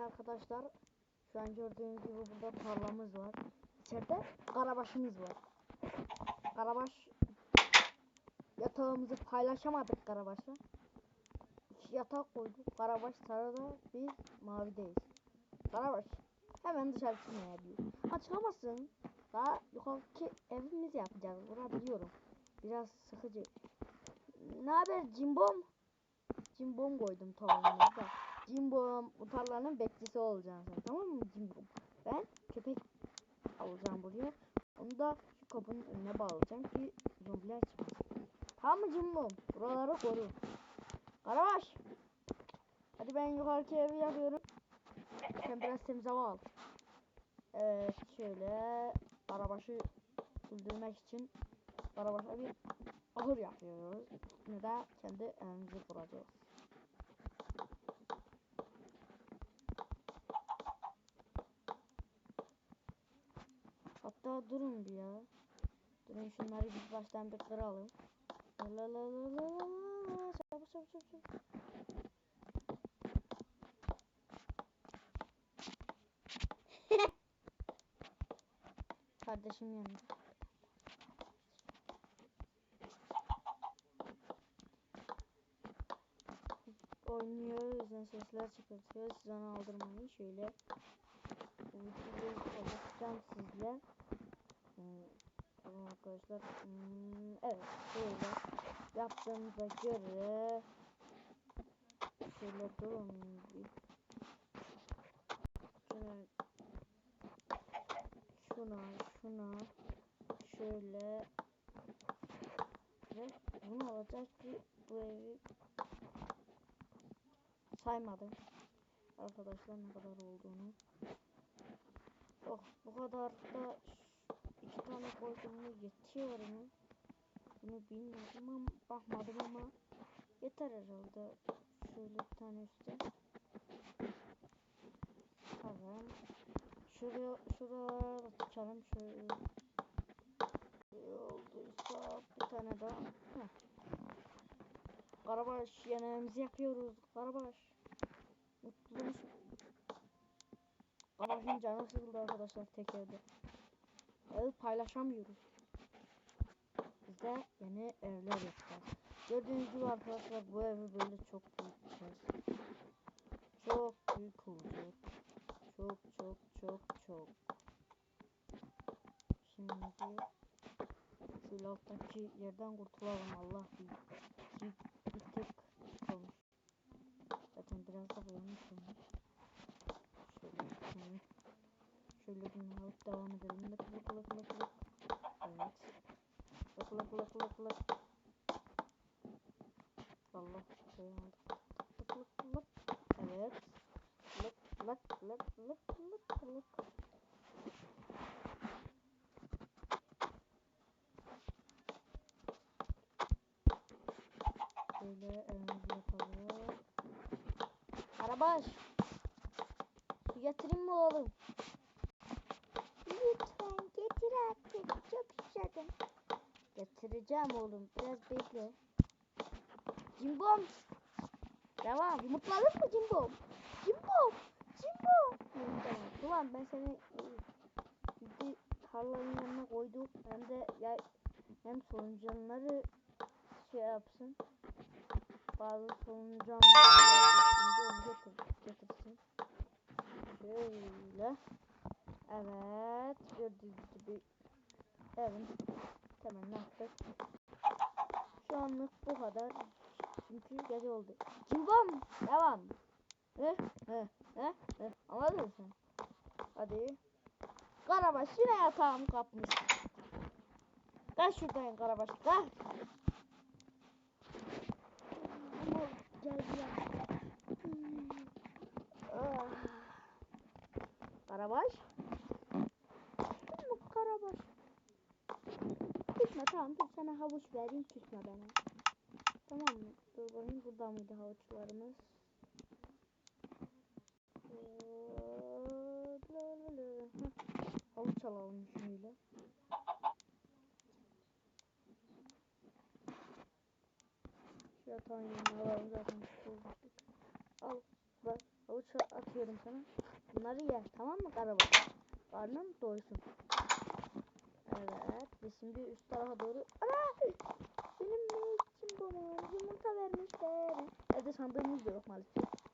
arkadaşlar. Şu an gördüğünüz gibi burada tarlamız var. İçeride karabaşımız var. Karabaş yatağımızı paylaşamadık karabaşa. İki yatak koyduk. Karabaş sarıda biz mavideyiz. Karabaş hemen dışarı çıkmaya diyor. Açıklamazsın. Daha yukarıki evimizi yapacağız. Bunu biliyorum. Biraz sıkıcı. Ne haber Cimbom? Cimbom koydum tavuğumuza. Cimbom bu tarlanın bekçisi olacaksın sen tamam mı Cimbom? Ben köpek alacağım buraya. Onu da şu kapının önüne bağlayacağım ki zombiler çıkmasın. Tamam mı Cimbom? Buraları koru. Karabaş. Hadi ben yukarıki evi yapıyorum. Sen biraz temiz hava al. Evet şöyle Karabaş'ı öldürmek için Karabaş'a bir ahır yapıyoruz. Şimdi de kendi evimizi kuracağız. Hatta durun bir ya. Durun şunları biz baştan bir kıralım. La la la la la la. Çabuk çabuk çabuk çabuk. Kardeşim yanında. oynuyor. Yüzden sesler çıkartıyor. Siz onu aldırmayın. Şöyle paylaşacağım sizle. Tamam arkadaşlar. Hmm, evet. Böyle yaptığımıza göre şöyle durun bir. Şuna, şuna, şuna şöyle ve bunu alacak ki bu evi saymadım arkadaşlar ne kadar olduğunu. Oh bu kadar da iki tane koydum mu yetiyor mu? Bunu bilmiyorum ama bakmadım ama yeter herhalde. Şöyle bir tane üstte. Tamam. Şuraya şuraya da tutalım şöyle. Olduysa bir tane daha. Heh. Karabaş yemeğimizi yapıyoruz. Karabaş. Mutluyuz. Karabaş'ın canı sıkıldı arkadaşlar tek evde. Evi paylaşamıyoruz. Biz de yeni evler yapacağız. Gördüğünüz gibi arkadaşlar bu evi böyle çok büyüteceğiz. Çok büyük olacak. Çok çok çok çok. Şimdi şu alttaki yerden kurtulalım Allah büyük. Bir, bir tek olmuş. Zaten biraz da boyamış Şöyle bunu alıp devam edelim. Lık lık lık lık lık. Evet. Lık lık lık lık lık. Allah şey aldık. Lık lık lık. Evet. Lık lık lık lık lık lık. Şöyle evimizi yapalım. Arabaş. Su getireyim mi oğlum? Çok susadım. Getireceğim oğlum. Biraz bekle. Cimbom. Devam. Yumurtladın mı Cimbom? Cimbom. Cimbom. Yumurtladın. Ulan ben seni e, bir tarlanın yanına koydum. Hem de ya hem solucanları şey yapsın. Bazı onu getir, getirsin. Şöyle. Evet. Gördüğünüz gibi evin temelini attık. Şu anlık bu kadar. Çünkü gece oldu. Cimbom. Devam. Ne? Ne? Ne? Ne? Anladın mı sen? Hadi. Karabaş yine yatağımı kapmış. Kaç şuradan Karabaş. Kaç. Ama ya. Hmm. Ah. Karabaş. Tamam dur sana havuç vereyim küsme bana. Tamam mı? Dur bakayım burada mıydı havuçlarımız? Havuç alalım şöyle. Şu yatağın yanına alalım zaten. Al. Bak havuç atıyor. bırakıyorum sana. Bunları ye tamam mı Karabaş? Karnın doysun. Şimdi üst tarafa doğru. Ana! Benim ne için bana yumurta vermişler. Evde sandığımız da yok maalesef.